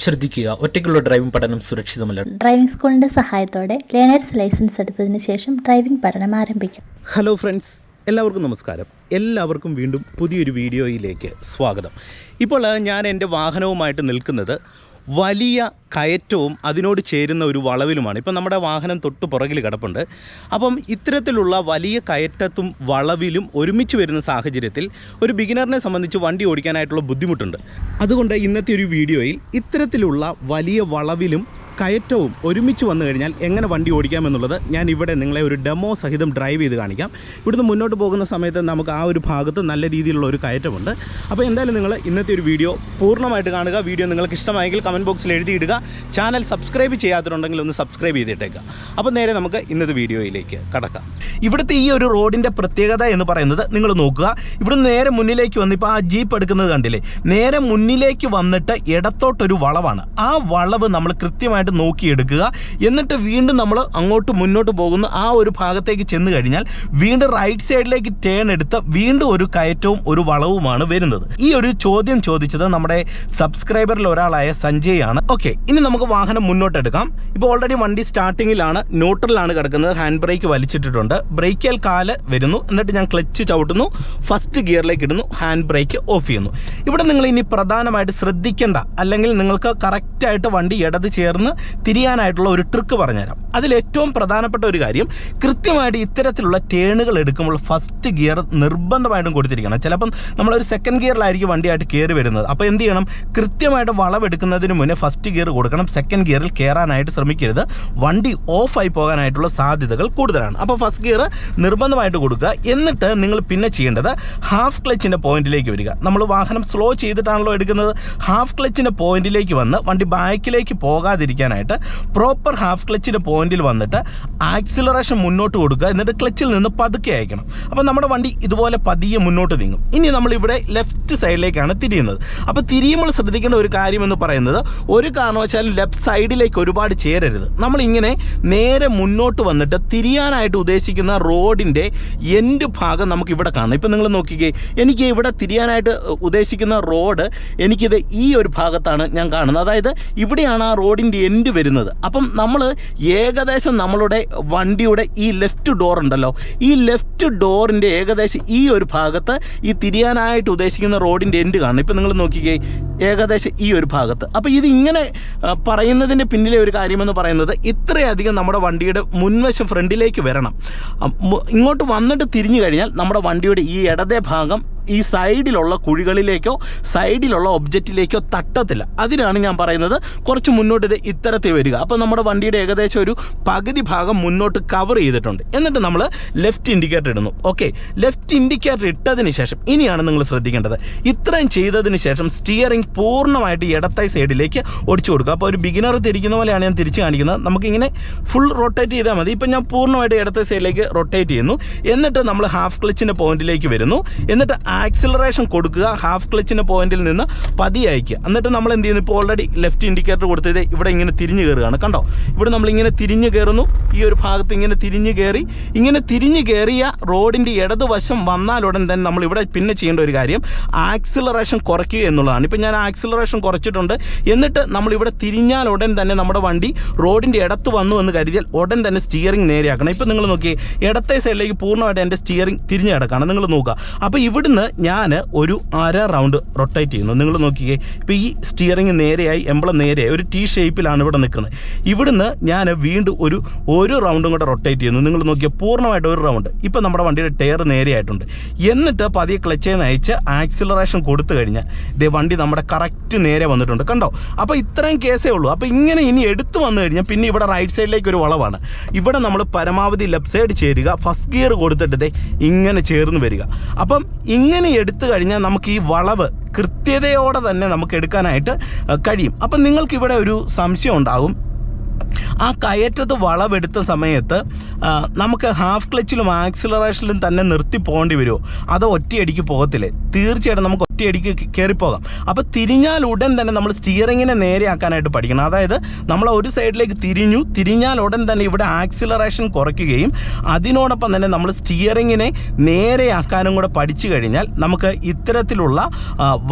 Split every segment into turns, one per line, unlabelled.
ശ്രദ്ധിക്കുക. ഒറ്റയ്ക്കുള്ള ഡ്രൈവിംഗ് പഠനം സുരക്ഷിതമല്ല.
ഡ്രൈവിംഗ് സ്കൂളിന്റെ സഹായത്തോടെ ലേണേഴ്സ് ലൈസൻസ് എടുത്തതിന് ശേഷം ഡ്രൈവിംഗ് പഠനം ആരംഭിക്കും.
ഹലോ ഫ്രണ്ട്സ് എല്ലാവർക്കും നമസ്കാരം. എല്ലാവർക്കും വീണ്ടും പുതിയൊരു വീഡിയോയിലേക്ക് സ്വാഗതം. ഇപ്പോൾ ഞാൻ എന്റെ വാഹനവുമായിട്ട് നിൽക്കുന്നത് വലിയ കയറ്റവും അതിനോട് ചേരുന്ന ഒരു വളവിലുമാണ്. ഇപ്പം നമ്മുടെ വാഹനം തൊട്ട് പുറകിൽ കിടപ്പുണ്ട്. അപ്പം ഇത്തരത്തിലുള്ള വലിയ കയറ്റത്തും വളവിലും ഒരുമിച്ച് വരുന്ന സാഹചര്യത്തിൽ ഒരു ബിഗിനറിനെ സംബന്ധിച്ച് വണ്ടി ഓടിക്കാനായിട്ടുള്ള ബുദ്ധിമുട്ടുണ്ട്. അതുകൊണ്ട് ഇന്നത്തെ ഒരു വീഡിയോയിൽ ഇത്തരത്തിലുള്ള വലിയ വളവിലും കയറ്റവും ഒരുമിച്ച് വന്നു കഴിഞ്ഞാൽ എങ്ങനെ വണ്ടി ഓടിക്കാമെന്നുള്ളത് ഞാൻ ഇവിടെ നിങ്ങളെ ഒരു ഡെമോ സഹിതം ഡ്രൈവ് ചെയ്ത് കാണിക്കാം. ഇവിടുന്ന് മുന്നോട്ട് പോകുന്ന സമയത്ത് നമുക്ക് ആ ഒരു ഭാഗത്ത് നല്ല രീതിയിലുള്ള ഒരു കയറ്റമുണ്ട്. അപ്പോൾ എന്തായാലും നിങ്ങൾ ഇന്നത്തെ ഒരു വീഡിയോ പൂർണമായിട്ട് കാണുക. വീഡിയോ നിങ്ങൾക്ക് ഇഷ്ടമായെങ്കിൽ കമന്റ് ബോക്സിൽ എഴുതിയിടുക. ചാനൽ സബ്സ്ക്രൈബ് ചെയ്യാത്തിട്ടുണ്ടെങ്കിൽ ഒന്ന് സബ്സ്ക്രൈബ് ചെയ്തിട്ടേക്കുക അപ്പോൾ നേരെ നമുക്ക് ഇന്നത്തെ വീഡിയോയിലേക്ക് കടക്കാം. ഇവിടുത്തെ ഈ ഒരു റോഡിന്റെ പ്രത്യേകത എന്ന് പറയുന്നത് നിങ്ങൾ നോക്കുക. ഇവിടുന്ന് നേരെ മുന്നിലേക്ക് വന്ന് ഇപ്പോൾ ആ ജീപ്പ് എടുക്കുന്നത് കണ്ടില്ലേ? നേരെ മുന്നിലേക്ക് വന്നിട്ട് ഇടത്തോട്ടൊരു വളവാണ്. ആ വളവ് നമ്മൾ കൃത്യമായിട്ട് നോക്കിയെടുക്കുക. എന്നിട്ട് വീണ്ടും നമ്മൾ അങ്ങോട്ട് മുന്നോട്ട് പോകുന്ന ആ ഒരു ഭാഗത്തേക്ക് ചെന്ന് കഴിഞ്ഞാൽ വീണ്ടും റൈറ്റ് സൈഡിലേക്ക് ടേൺ എടുത്ത് വീണ്ടും ഒരു കയറ്റവും ഒരു വളവുമാണ് വരുന്നത്. ഈ ഒരു ചോദ്യം ചോദിച്ചത് നമ്മുടെ സബ്സ്ക്രൈബറിൽ ഒരാളായ സഞ്ജയ് ആണ് ഓക്കെ ഇനി നമുക്ക് വാഹനം മുന്നോട്ടെടുക്കാം ഇപ്പോൾ ഓൾറെഡി വണ്ടി സ്റ്റാർട്ടിങ്ങിലാണ് ന്യൂട്രലാണ് കിടക്കുന്നത്. ഹാൻഡ് ബ്രേക്ക് വലിച്ചിട്ടിട്ടുണ്ട്. ബ്രേക്കിൽ കാൽ വരുന്നു. എന്നിട്ട് ഞാൻ ക്ലച്ച് ചവിട്ടുന്നു. ഫസ്റ്റ് ഗിയറിലേക്ക് ഇടുന്നു. ഹാൻഡ് ബ്രേക്ക് ഓഫ് ചെയ്യുന്നു. ഇവിടെ നിങ്ങൾ ഇനി പ്രധാനമായിട്ട് ശ്രദ്ധിക്കേണ്ട അല്ലെങ്കിൽ നിങ്ങൾക്ക് കറക്റ്റായിട്ട് വണ്ടി ഇടത് ചേർന്ന് തിരിയാനായിട്ടുള്ള ഒരു ട്രിക്ക് പറഞ്ഞുതരാം. അതിലേറ്റവും പ്രധാനപ്പെട്ട ഒരു കാര്യം കൃത്യമായിട്ട് ഇത്തരത്തിലുള്ള ടേണുകൾ എടുക്കുമ്പോൾ ഫസ്റ്റ് ഗിയർ നിർബന്ധമായിട്ടും കൊടുത്തിരിക്കണം. ചിലപ്പം നമ്മളൊരു സെക്കൻഡ് ഗിയറിലായിരിക്കും വണ്ടിയായിട്ട് കയറി വരുന്നത്. അപ്പോൾ എന്ത് ചെയ്യണം? കൃത്യമായിട്ട് വളവെടുക്കുന്നതിന് മുന്നേ ഫസ്റ്റ് ഗിയർ കൊടുക്കണം. സെക്കൻഡ് ഗിയറിൽ കയറാനായിട്ട് ശ്രമിക്കരുത്. വണ്ടി ഓഫായി പോകാനായിട്ടുള്ള സാധ്യതകൾ കൂടുതലാണ്. അപ്പോൾ ഫസ്റ്റ് ഗിയർ നിർബന്ധമായിട്ട് കൊടുക്കുക. എന്നിട്ട് നിങ്ങൾ പിന്നെ ചെയ്യേണ്ടത് ഹാഫ് ക്ലച്ചിന്റെ പോയിന്റിലേക്ക് വരിക. നമ്മൾ വാഹനം സ്ലോ ചെയ്തിട്ടാണല്ലോ എടുക്കുന്നത്. ഹാഫ് ക്ലച്ചിന്റെ പോയിന്റിലേക്ക് വന്ന് വണ്ടി ബാക്കിലേക്ക് പോകാതിരിക്കാനായിട്ട് പ്രോപ്പർ ഹാഫ് ക്ലച്ചിന്റെ പോയിന്റിൽ വന്നിട്ട് ആക്സിലറേഷൻ മുന്നോട്ട് കൊടുക്കുക. എന്നിട്ട് ക്ലച്ചിൽ നിന്ന് പതുക്കെ അയക്കണം. അപ്പോൾ നമ്മുടെ വണ്ടി ഇതുപോലെ പതിയെ മുന്നോട്ട് നീങ്ങും. ഇനി നമ്മൾ ഇവിടെ ലെഫ്റ്റ് സൈഡിലേക്കാണ് തിരിയുന്നത്. അപ്പോൾ തിരിയുമ്പോൾ ശ്രദ്ധിക്കേണ്ട ഒരു കാര്യം എന്ന് പറയുന്നത് ഒരു കാരണവശാലും ലെഫ്റ്റ് സൈഡിലേക്ക് ഒരുപാട് ചേരരുത്. നമ്മളിങ്ങനെ നേരെ മുന്നോട്ട് വന്നിട്ട് തിരിയാനായിട്ട് ഉദ്ദേശിക്കുന്ന റോഡിന്റെ എൻഡ് ഭാഗം നമുക്ക് ഇവിടെ കാണാം. ഇപ്പം നിങ്ങൾ നോക്കിക്കേ എനിക്ക് ഇവിടെ തിരിയാനായിട്ട് ഉദ്ദേശിക്കുന്ന റോഡ് എനിക്കിത് ഈ ഒരു ഭാഗത്താണ് ഞാൻ കാണുന്നത്. അതായത് ഇവിടെയാണ് ആ റോഡിന്റെ എൻഡ് വരുന്നത്. അപ്പം നമ്മൾ ഏകദേശം നമ്മളുടെ വണ്ടിയുടെ ഈ ലെഫ്റ്റ് ഡോർ ഉണ്ടല്ലോ. ഈ ലെഫ്റ്റ് ഡോറിന്റെ ഏകദേശം ഈ ഒരു ഭാഗത്ത് ഈ തിരിയാനായിട്ട് ഉദ്ദേശിക്കുന്ന റോഡിന്റെ എൻഡ് കാണണം ഇപ്പം നിങ്ങൾ നോക്കിക്കേ ഏകദേശം ഈ ഒരു ഭാഗത്ത്. അപ്പോൾ ഇത് ഇങ്ങനെ പറയുന്നതിന്റെ പിന്നിലെ ഒരു കാര്യമെന്ന് പറയുന്നത് ഇത്രയധികം നമ്മുടെ വണ്ടിയുടെ മുൻവശം ഫ്രണ്ടിലേക്ക് വരണം. ഇങ്ങോട്ട് വന്നിട്ട് തിരിഞ്ഞു കഴിഞ്ഞാൽ നമ്മുടെ വണ്ടിയുടെ ഈ ഇടതേ ഭാഗം ഈ സൈഡിലുള്ള കുഴികളിലേക്കോ സൈഡിലുള്ള ഒബ്ജക്റ്റിലേക്കോ തട്ടത്തില്ല. അതിനാണ് ഞാൻ പറയുന്നത് കുറച്ച് മുന്നോട്ട് ഇത് ഇത്തരത്തിൽ വരിക. അപ്പോൾ നമ്മുടെ വണ്ടിയുടെ ഏകദേശം ഒരു പകുതി ഭാഗം മുന്നോട്ട് കവർ ചെയ്തിട്ടുണ്ട്. എന്നിട്ട് നമ്മൾ ലെഫ്റ്റ് ഇൻഡിക്കേറ്റർ ഇടുന്നു. ഓക്കെ ലെഫ്റ്റ് ഇൻഡിക്കേറ്റർ ഇട്ടതിന് ശേഷം ഇനിയാണ് നിങ്ങൾ ശ്രദ്ധിക്കേണ്ടത്. ഇത്രയും ചെയ്തതിന് ശേഷം സ്റ്റിയറിംഗ് പൂർണമായിട്ട് ഇടത്തായി സൈഡിലേക്ക് ഒടിച്ചു കൊടുക്കുക. അപ്പോൾ ഒരു ബിഗിനർ തിരിക്കുന്ന പോലെയാണ് ഞാൻ തിരിച്ച് കാണിക്കുന്നത്. നമുക്കിങ്ങനെ ഫുൾ റൊട്ടേറ്റ് ചെയ്താൽ മതി. ഇപ്പം ഞാൻ പൂർണമായിട്ട് ഇടത്തെ സൈഡിലേക്ക് റൊട്ടേറ്റ് ചെയ്യുന്നു. എന്നിട്ട് നമ്മൾ ഹാഫ് ക്ലച്ചിന്റെ പോയിന്റിലേക്ക് വരുന്നു. എന്നിട്ട് ആക്സിലറേഷൻ കൊടുക്കുക ഹാഫ് ക്ലച്ചിന്റെ പോയിന്റിൽ നിന്ന് പതി അയക്കുക എന്നിട്ട് നമ്മൾ എന്ത് ചെയ്യുന്നു? ഇപ്പോൾ ഓൾറെഡി ലെഫ്റ്റ് ഇൻഡിക്കേറ്റർ കൊടുത്തത് ഇവിടെ ഇങ്ങനെ തിരിഞ്ഞു കയറുകയാണ്. കണ്ടോ? ഇവിടെ നമ്മൾ ഇങ്ങനെ തിരിഞ്ഞു കയറുന്നു. ഈ ഒരു ഭാഗത്ത് ഇങ്ങനെ തിരിഞ്ഞു കയറി. ഇങ്ങനെ തിരിഞ്ഞു കയറിയ റോഡിന്റെ ഇടതുവശം വന്നാലുടൻ തന്നെ നമ്മൾ ഇവിടെ പിന്നെ ചെയ്യേണ്ട ഒരു കാര്യം ആക്സിലറേഷൻ കുറയ്ക്കുക എന്നുള്ളതാണ്. ഇപ്പം ഞാൻ ആക്സിലറേഷൻ കുറച്ചിട്ടുണ്ട്. എന്നിട്ട് നമ്മൾ ഇവിടെ തിരിഞ്ഞാൽ ഉടൻ തന്നെ നമ്മുടെ വണ്ടി റോഡിന്റെ ഇടത്ത് വന്നു എന്ന് കരുതിയാൽ ഉടൻ തന്നെ സ്റ്റിയറിംഗ് നേരെയാക്കണം. ഇപ്പം നിങ്ങൾ നോക്കി ഇടത്തെ സൈഡിലേക്ക് പൂർണമായിട്ട് എന്റെ സ്റ്റിയറിംഗ് തിരിഞ്ഞു കിടക്കണം നിങ്ങൾ നോക്കുക. അപ്പോൾ ഇവിടുന്ന് ഞാൻ ഒരു അര റൗണ്ട് റൊട്ടേറ്റ് ചെയ്യുന്നു. നിങ്ങൾ നോക്കിക്കേ. ഇപ്പോൾ ഈ സ്റ്റിയറിംഗ് നേരെയായി എംബ്ലം നേരെയായി ഒരു ടി ഷേപ്പിലാണ് ഇവിടെ നിൽക്കുന്നത്. ഇവിടുന്ന് ഞാൻ വീണ്ടും ഒരു ഒരു റൗണ്ടും കൂടെ റൊട്ടേറ്റ് ചെയ്യുന്നു. നിങ്ങൾ നോക്കിയാൽ പൂർണമായിട്ട് ഒരു റൗണ്ട് ഇപ്പോൾ നമ്മുടെ വണ്ടിയുടെ ടയർ നേരെയായിട്ടുണ്ട്. എന്നിട്ട് പതിയെ ക്ലച്ചേ നയിച്ച് ആക്സിലറേഷൻ കൊടുത്തു കഴിഞ്ഞാൽ ഇതേ വണ്ടി നമ്മുടെ കറക്റ്റ് നേരെ വന്നിട്ടുണ്ട്. കണ്ടോ? അപ്പോൾ ഇത്രയും കേസേ ഉള്ളൂ. അപ്പോൾ ഇങ്ങനെ ഇനി എടുത്തു വന്നു കഴിഞ്ഞാൽ പിന്നെ ഇവിടെ റൈറ്റ് സൈഡിലേക്ക് ഒരു വളവാണ്. ഇവിടെ നമ്മൾ പരമാവധി ലെഫ്റ്റ് സൈഡ് ചേരുക. ഫസ്റ്റ് ഗിയർ കൊടുത്തിട്ട് ഇങ്ങനെ ചേർന്ന് വരിക. അപ്പം ഇങ്ങനെ എടുത്തു കഴിഞ്ഞാൽ നമുക്ക് ഈ വളവ് കൃത്യതയോടെ തന്നെ നമുക്ക് എടുക്കാനായിട്ട് കഴിയും. അപ്പം നിങ്ങൾക്ക് ഇവിടെ ഒരു സംശയം ഉണ്ടാകും. ആ കയറ്റത്ത് വളവെടുത്ത സമയത്ത് നമുക്ക് ഹാഫ് ക്ലച്ചിലും ആക്സിലറേഷനിലും തന്നെ നിർത്തി പോകേണ്ടി വരുമോ? അതോ ഒറ്റയടിക്ക് പോകത്തില്ലേ? തീർച്ചയായിട്ടും നമുക്ക് ഒറ്റയടിക്ക് കയറിപ്പോകാം അപ്പോൾ തിരിഞ്ഞാൽ ഉടൻ തന്നെ നമ്മൾ സ്റ്റിയറിങ്ങിനെ നേരെയാക്കാനായിട്ട് പഠിക്കണം. അതായത് നമ്മൾ ഒരു സൈഡിലേക്ക് തിരിഞ്ഞു തിരിഞ്ഞാൽ ഉടൻ തന്നെ ഇവിടെ ആക്സിലറേഷൻ കുറയ്ക്കുകയും അതിനോടൊപ്പം തന്നെ നമ്മൾ സ്റ്റിയറിങ്ങിനെ നേരെയാക്കാനും കൂടെ പഠിച്ചു കഴിഞ്ഞാൽ നമുക്ക് ഇത്തരത്തിലുള്ള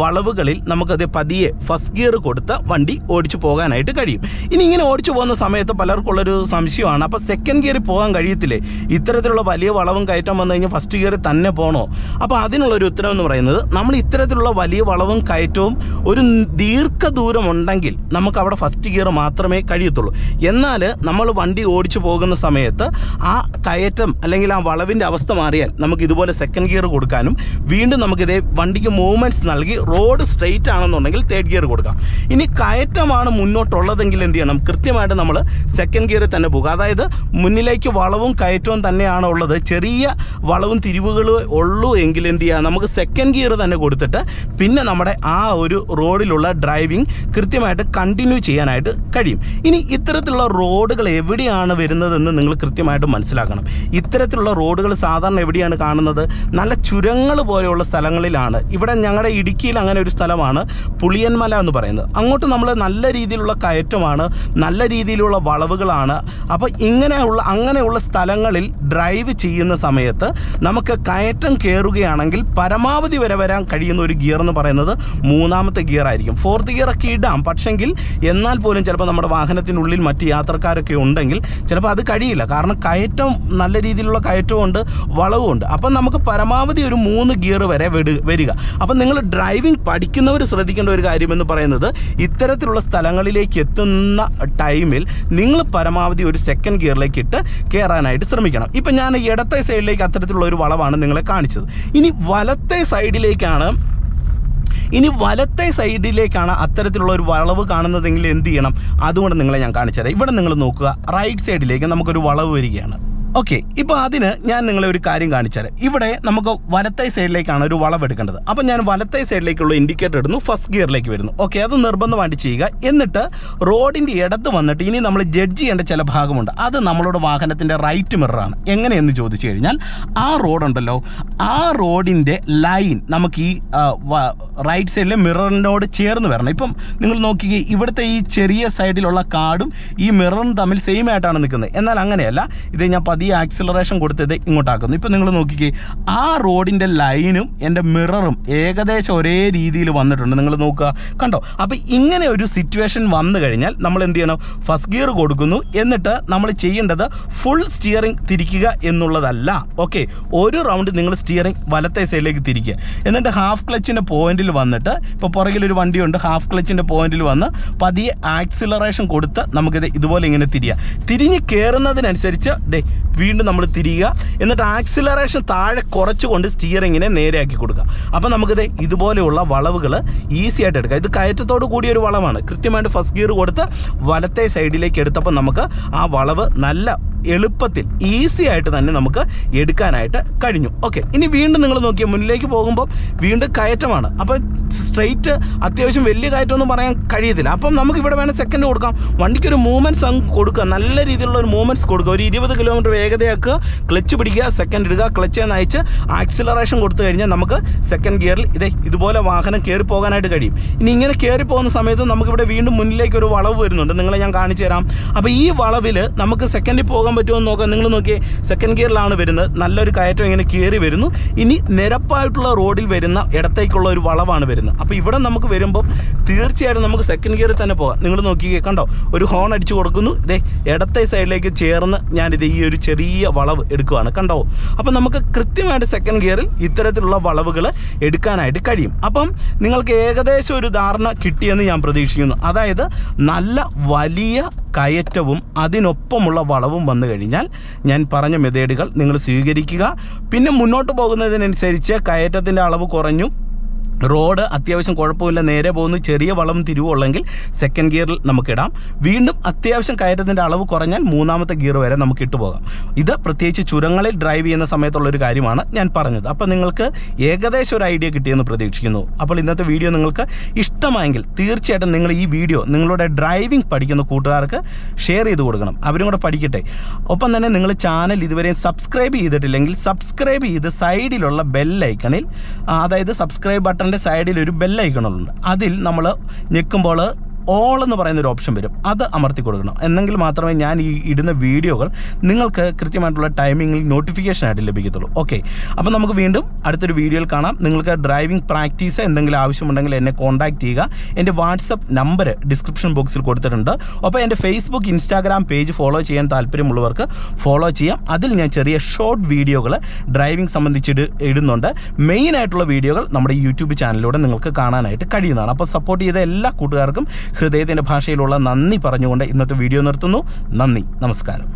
വളവുകളിൽ നമുക്കത് പതിയെ ഫസ്റ്റ് ഗിയർ കൊടുത്ത് വണ്ടി ഓടിച്ചു പോകാനായിട്ട് കഴിയും. ഇനി ഇങ്ങനെ ഓടിച്ചു പോകുന്ന സമയത്ത് പലർക്കുള്ളൊരു സംശയമാണ്. അപ്പോൾ സെക്കൻഡ് ഗിയറിൽ പോകാൻ കഴിയത്തില്ലേ? ഇത്തരത്തിലുള്ള വലിയ വളവും കയറ്റം വന്നു കഴിഞ്ഞാൽ ഫസ്റ്റ് ഗിയറിൽ തന്നെ പോകണോ അപ്പോൾ അതിനുള്ളൊരു ഉത്തരം എന്ന് പറയുന്നത് നമ്മൾ ഇത്തരത്തിലുള്ള വലിയ വളവും കയറ്റവും ഒരു ദീർഘദൂരം ഉണ്ടെങ്കിൽ നമുക്ക് അവിടെ ഫസ്റ്റ് ഗിയർ മാത്രമേ കഴിയത്തുള്ളൂ. എന്നാൽ നമ്മൾ വണ്ടി ഓടിച്ചു പോകുന്ന സമയത്ത് ആ കയറ്റം അല്ലെങ്കിൽ ആ വളവിന്റെ അവസ്ഥ മാറിയാൽ നമുക്ക് ഇതുപോലെ സെക്കൻഡ് ഗിയർ കൊടുക്കാനും വീണ്ടും നമുക്കിതേ വണ്ടിക്ക് മൂവ്മെന്റ്സ് നൽകി റോഡ് സ്ട്രെയിറ്റ് ആണെന്നുണ്ടെങ്കിൽ തേർഡ് ഗിയർ കൊടുക്കാം. ഇനി കയറ്റമാണ് മുന്നോട്ടുള്ളതെങ്കിൽ എന്ത് ചെയ്യണം? കൃത്യമായിട്ട് നമ്മൾ സെക്കൻഡ് ഗിയറിൽ തന്നെ പോകുക അതായത് മുന്നിലേക്ക് വളവും കയറ്റവും തന്നെയാണ് ഉള്ളത്. ചെറിയ വളവും തിരിവുകളും ഉള്ളൂ എങ്കിൽ എന്ത് ചെയ്യുക നമുക്ക് സെക്കൻഡ് ഗിയർ തന്നെ കൊടുത്തിട്ട് പിന്നെ നമ്മുടെ ആ ഒരു റോഡിലുള്ള ഡ്രൈവിംഗ് കൃത്യമായിട്ട് കണ്ടിന്യൂ ചെയ്യാനായിട്ട് കഴിയും. ഇനി ഇത്തരത്തിലുള്ള റോഡുകൾ എവിടെയാണ് വരുന്നതെന്ന് നിങ്ങൾ കൃത്യമായിട്ട് മനസ്സിലാക്കണം. ഇത്തരത്തിലുള്ള റോഡുകൾ സാധാരണ എവിടെയാണ് കാണുന്നത്? നല്ല ചുരങ്ങൾ പോലെയുള്ള സ്ഥലങ്ങളിലാണ്. ഇവിടെ ഞങ്ങളുടെ ഇടുക്കിയിൽ അങ്ങനെ ഒരു സ്ഥലമാണ് പുളിയന്മല എന്ന് പറയുന്നത്. അങ്ങോട്ട് നമ്മൾ നല്ല രീതിയിലുള്ള കയറ്റമാണ് നല്ല രീതിയിലുള്ള വളവുകളാണ്. അപ്പോൾ ഇങ്ങനെയുള്ള അങ്ങനെയുള്ള സ്ഥലങ്ങളിൽ ഡ്രൈവ് ചെയ്യുന്ന സമയത്ത് നമുക്ക് കയറ്റം കയറുകയാണെങ്കിൽ പരമാവധി വരെ വരാൻ കഴിയുന്ന ഒരു ഗിയർ എന്ന് പറയുന്നത് മൂന്നാമത്തെ ഗിയർ ആയിരിക്കും. ഫോർത്ത് ഗിയർ ഒക്കെ ഇടാം. പക്ഷെങ്കിൽ എന്നാൽ പോലും ചിലപ്പോൾ നമ്മുടെ വാഹനത്തിനുള്ളിൽ മറ്റ് യാത്രക്കാരൊക്കെ ഉണ്ടെങ്കിൽ ചിലപ്പോൾ അത് കഴിയില്ല. കാരണം കയറ്റം നല്ല രീതിയിലുള്ള കയറ്റവും ഉണ്ട് വളവും ഉണ്ട് അപ്പം നമുക്ക് പരമാവധി ഒരു മൂന്ന് ഗിയർ വരെ വരിക. അപ്പം നിങ്ങൾ ഡ്രൈവിംഗ് പഠിക്കുന്നവർ ശ്രദ്ധിക്കേണ്ട ഒരു കാര്യമെന്ന് പറയുന്നത് ഇത്തരത്തിലുള്ള സ്ഥലങ്ങളിലേക്ക് എത്തുന്ന ടൈമിൽ നിങ്ങൾ പരമാവധി ഒരു സെക്കൻഡ് ഗിയറിലേക്ക് ഇട്ട് കയറാനായിട്ട് ശ്രമിക്കണം. ഇപ്പം ഞാൻ ഇടത്തെ സൈഡിലേക്ക് അത്തരത്തിലുള്ള ഒരു വളവാണ് നിങ്ങളെ കാണിച്ചത്. ഇനി വലത്തെ സൈഡിലേക്കാണ് ഇനി വലത്തെ സൈഡിലേക്കാണ് അത്തരത്തിലുള്ള ഒരു വളവ് കാണുന്നതെങ്കിൽ എന്ത് ചെയ്യണം? അതുകൊണ്ട് നിങ്ങളെ ഞാൻ കാണിച്ചുതരാം. ഇവിടെ നിങ്ങൾ നോക്കുക റൈറ്റ് സൈഡിലേക്ക് നമുക്കൊരു വളവ് വരികയാണ്. ഓക്കെ ഇപ്പോൾ അതിന് ഞാൻ നിങ്ങളെ ഒരു കാര്യം കാണിച്ചാൽ ഇവിടെ നമുക്ക് വലത്തെ സൈഡിലേക്കാണ് ഒരു വളവ് എടുക്കേണ്ടത്. അപ്പോൾ ഞാൻ വലത്തെ സൈഡിലേക്കുള്ള ഇൻഡിക്കേറ്റർ ഇടുന്നു ഫസ്റ്റ് ഗിയറിലേക്ക് വരുന്നു. ഓക്കെ അത് നിർബന്ധമായിട്ട് ചെയ്യുക. എന്നിട്ട് റോഡിന്റെ ഇടത്ത് വന്നിട്ട് ഇനി നമ്മൾ ജഡ്ജ് ചെയ്യേണ്ട ചില ഭാഗമുണ്ട്. അത് നമ്മളുടെ വാഹനത്തിന്റെ റൈറ്റ് മിററാണ് എങ്ങനെയെന്ന് ചോദിച്ചു കഴിഞ്ഞാൽ ആ റോഡുണ്ടല്ലോ ആ റോഡിന്റെ ലൈൻ നമുക്ക് ഈ റൈറ്റ് സൈഡിലെ മിററിനോട് ചേർന്ന് വരണം. ഇപ്പം നിങ്ങൾ നോക്കിക്കേ ഇവിടുത്തെ ഈ ചെറിയ സൈഡിലുള്ള കാർഡും ഈ മിററും തമ്മിൽ സെയിം ആയിട്ടാണ് നിൽക്കുന്നത്. എന്നാൽ അങ്ങനെയല്ല ഇത് ഞാൻ പതിയെ ആക്സിലറേഷൻ കൊടുത്തത് ഇങ്ങോട്ടാക്കുന്നു. ഇപ്പം നിങ്ങൾ നോക്കിക്കേ ആ റോഡിന്റെ ലൈനും എന്റെ മിററും ഏകദേശം ഒരേ രീതിയിൽ വന്നിട്ടുണ്ട്. നിങ്ങൾ നോക്കുക. കണ്ടോ? അപ്പോൾ ഇങ്ങനെ ഒരു സിറ്റുവേഷൻ വന്നു കഴിഞ്ഞാൽ നമ്മൾ എന്ത് ചെയ്യണം? ഫസ്റ്റ് ഗിയർ കൊടുക്കുന്നു. എന്നിട്ട് നമ്മൾ ചെയ്യേണ്ടത് ഫുൾ സ്റ്റിയറിംഗ് തിരിക്കുക എന്നുള്ളതല്ല. ഓക്കെ ഒരു റൗണ്ട് നിങ്ങൾ സ്റ്റിയറിംഗ് വലത്തെ സൈഡിലേക്ക് തിരിക്കുക. എന്നിട്ട് ഹാഫ് ക്ലച്ചിന്റെ പോയിന്റിൽ വന്നിട്ട് ഇപ്പോൾ പുറകിലൊരു വണ്ടിയുണ്ട്. ഹാഫ് ക്ലച്ചിന്റെ പോയിന്റിൽ വന്ന് പതിയെ ആക്സിലറേഷൻ കൊടുത്ത് നമുക്കിത് ഇതുപോലെ ഇങ്ങനെ തിരിയുക തിരിഞ്ഞ് കയറുന്നതിനനുസരിച്ച് ദേ വീണ്ടും നമ്മൾ തിരിയുക. എന്നിട്ട് ആക്സിലറേഷൻ താഴെ കുറച്ചുകൊണ്ട് സ്റ്റിയറിങ്ങിനെ നേരെയാക്കി കൊടുക്കുക. അപ്പോൾ നമുക്കിത് ഇതുപോലെയുള്ള വളവുകൾ ഈസി ആയിട്ട് എടുക്കാം. ഇത് കയറ്റത്തോട് കൂടിയ ഒരു വളവാണ്. കൃത്യമായിട്ട് ഫസ്റ്റ് ഗിയർ കൊടുത്ത് വലത്തെ സൈഡിലേക്ക് എടുത്തപ്പോൾ നമുക്ക് ആ വളവ് നല്ല എളുപ്പത്തിൽ ഈസി ആയിട്ട് തന്നെ നമുക്ക് എടുക്കാനായിട്ട് കഴിഞ്ഞു. ഓക്കെ ഇനി വീണ്ടും നിങ്ങൾ നോക്കിയാൽ മുന്നിലേക്ക് പോകുമ്പോൾ വീണ്ടും കയറ്റമാണ്. അപ്പോൾ സ്ട്രെയിറ്റ് അത്യാവശ്യം വലിയ കയറ്റമൊന്നും പറയാൻ കഴിയത്തില്ല. അപ്പം നമുക്ക് ഇവിടെ വേണം സെക്കൻഡ് കൊടുക്കാം. വണ്ടിക്ക് ഒരു മൂവ്മെന്റ്സ് അങ്ങ് കൊടുക്കുക. നല്ല രീതിയിലുള്ള ഒരു മൂവ്മെന്റ്സ് കൊടുക്കുക. ഒരു ഇരുപത് കിലോമീറ്റർ വേഗതയാക്കുക. ക്ലച്ച് പിടിക്കുക സെക്കൻഡ് ഇടുക. ക്ലച്ച് നയിച്ച് ആക്സിലറേഷൻ കൊടുത്തു കഴിഞ്ഞാൽ നമുക്ക് സെക്കൻഡ് ഗിയറിൽ ഇതേ ഇതുപോലെ വാഹനം കയറി പോകാനായിട്ട് കഴിയും. ഇനി ഇങ്ങനെ കയറി പോകുന്ന സമയത്ത് നമുക്കിവിടെ വീണ്ടും മുന്നിലേക്ക് ഒരു വളവ് വരുന്നുണ്ട്. നിങ്ങളെ ഞാൻ കാണിച്ചു തരാം. അപ്പോൾ ഈ വളവിൽ നമുക്ക് സെക്കൻഡിൽ പോകാൻ പറ്റുമോ എന്ന് നോക്കാം. നിങ്ങൾ നോക്കിയേ സെക്കൻഡ് ഗിയറിലാണ് വരുന്നത്. നല്ലൊരു കയറ്റം ഇങ്ങനെ കയറി വരുന്നു. ഇനി നിരപ്പായിട്ടുള്ള റോഡിൽ വരുന്ന ഇടത്തേക്കുള്ള ഒരു വളവാണ് വരുന്നത്. അപ്പോൾ ഇവിടെ നമുക്ക് വരുമ്പോൾ തീർച്ചയായിട്ടും നമുക്ക് സെക്കൻഡ് ഗിയറിൽ തന്നെ പോകാം. നിങ്ങൾ നോക്കിയേ കണ്ടോ? ഒരു ഹോൺ അടിച്ചു കൊടുക്കുന്നു. ഇതേ ഇടത്തെ സൈഡിലേക്ക് ചേർന്ന് ഞാനിത് ഈ ഒരു ചെറിയ വളവ് എടുക്കുകയാണ് കണ്ടോ? അപ്പം നമുക്ക് കൃത്യമായിട്ട് സെക്കൻഡ് ഗിയറിൽ ഇത്തരത്തിലുള്ള വളവുകൾ എടുക്കാനായിട്ട് കഴിയും. അപ്പം നിങ്ങൾക്ക് ഏകദേശം ഒരു ധാരണ കിട്ടിയെന്ന് ഞാൻ പ്രതീക്ഷിക്കുന്നു. അതായത് നല്ല വലിയ കയറ്റവും അതിനൊപ്പമുള്ള വളവും വന്നു കഴിഞ്ഞാൽ ഞാൻ പറഞ്ഞ മെതേഡുകൾ നിങ്ങൾ സ്വീകരിക്കുക. പിന്നെ മുന്നോട്ട് പോകുന്നതിനനുസരിച്ച് കയറ്റത്തിന്റെ അളവ് കുറഞ്ഞു. റോഡ് അത്യാവശ്യം കുഴപ്പമില്ല നേരെ പോകുന്നു ചെറിയ വളം തിരിവുള്ളെങ്കിൽ സെക്കൻഡ് ഗിയറിൽ നമുക്കിടാം. വീണ്ടും അത്യാവശ്യം കയറ്റത്തിന്റെ അളവ് കുറഞ്ഞാൽ മൂന്നാമത്തെ ഗിയർ വരെ നമുക്ക് ഇട്ട് പോകാം ഇത് പ്രത്യേകിച്ച് ചുരങ്ങളിൽ ഡ്രൈവ് ചെയ്യുന്ന സമയത്തുള്ളൊരു കാര്യമാണ് ഞാൻ പറഞ്ഞത്. അപ്പോൾ നിങ്ങൾക്ക് ഏകദേശം ഒരു ഐഡിയ കിട്ടിയെന്ന് പ്രതീക്ഷിക്കുന്നു. അപ്പോൾ ഇന്നത്തെ വീഡിയോ നിങ്ങൾക്ക് ഇഷ്ടമായെങ്കിൽ തീർച്ചയായിട്ടും നിങ്ങൾ ഈ വീഡിയോ നിങ്ങളുടെ ഡ്രൈവിംഗ് പഠിക്കുന്ന കൂട്ടുകാർക്ക് ഷെയർ ചെയ്ത് കൊടുക്കണം. അവരും കൂടെ പഠിക്കട്ടെ. ഒപ്പം തന്നെ നിങ്ങൾ ചാനൽ ഇതുവരെയും സബ്സ്ക്രൈബ് ചെയ്തിട്ടില്ലെങ്കിൽ സബ്സ്ക്രൈബ് ചെയ്ത് സൈഡിലുള്ള ബെല്ലൈക്കണിൽ അതായത് സബ്സ്ക്രൈബ് ബട്ടണിൽ സ്പീക്കറിന്റെ സൈഡിൽ ഒരു ബെല്ലൈക്കണുണ്ട് അതിൽ നമ്മൾ ഞെക്കുമ്പോൾ ഓൾ എന്ന് പറയുന്ന ഒരു ഓപ്ഷൻ വരും. അത് അമർത്തി കൊടുക്കണം. എന്നെങ്കിൽ മാത്രമേ ഞാൻ ഈ ഇടുന്ന വീഡിയോകൾ നിങ്ങൾക്ക് കൃത്യമായിട്ടുള്ള ടൈമിങ്ങിൽ നോട്ടിഫിക്കേഷൻ ആയിട്ട് ലഭിക്കത്തുള്ളൂ. ഓക്കെ അപ്പോൾ നമുക്ക് വീണ്ടും അടുത്തൊരു വീഡിയോയിൽ കാണാം. നിങ്ങൾക്ക് ഡ്രൈവിംഗ് പ്രാക്ടീസ് എന്തെങ്കിലും ആവശ്യമുണ്ടെങ്കിൽ എന്നെ കോൺടാക്ട് ചെയ്യുക. എന്റെ വാട്സപ്പ് നമ്പർ ഡിസ്ക്രിപ്ഷൻ ബോക്സിൽ കൊടുത്തിട്ടുണ്ട്. അപ്പോൾ എന്റെ ഫേസ്ബുക്ക് ഇൻസ്റ്റാഗ്രാം പേജ് ഫോളോ ചെയ്യാൻ താല്പര്യമുള്ളവർക്ക് ഫോളോ ചെയ്യാം. അതിൽ ഞാൻ ചെറിയ ഷോർട്ട് വീഡിയോകൾ ഡ്രൈവിംഗ് സംബന്ധിച്ചിട്ട് ഇടുന്നുണ്ട്. മെയിൻ ആയിട്ടുള്ള വീഡിയോകൾ നമ്മുടെ യൂട്യൂബ് ചാനലിലൂടെ നിങ്ങൾക്ക് കാണാനായിട്ട് കഴിയുന്നതാണ്. അപ്പോൾ സപ്പോർട്ട് ചെയ്ത എല്ലാ കൂട്ടുകാർക്കും ഹൃദയത്തിന്റെ ഭാഷയിലുള്ള നന്ദി പറഞ്ഞുകൊണ്ട് ഇന്നത്തെ വീഡിയോ നിർത്തുന്നു. നന്ദി. നമസ്കാരം.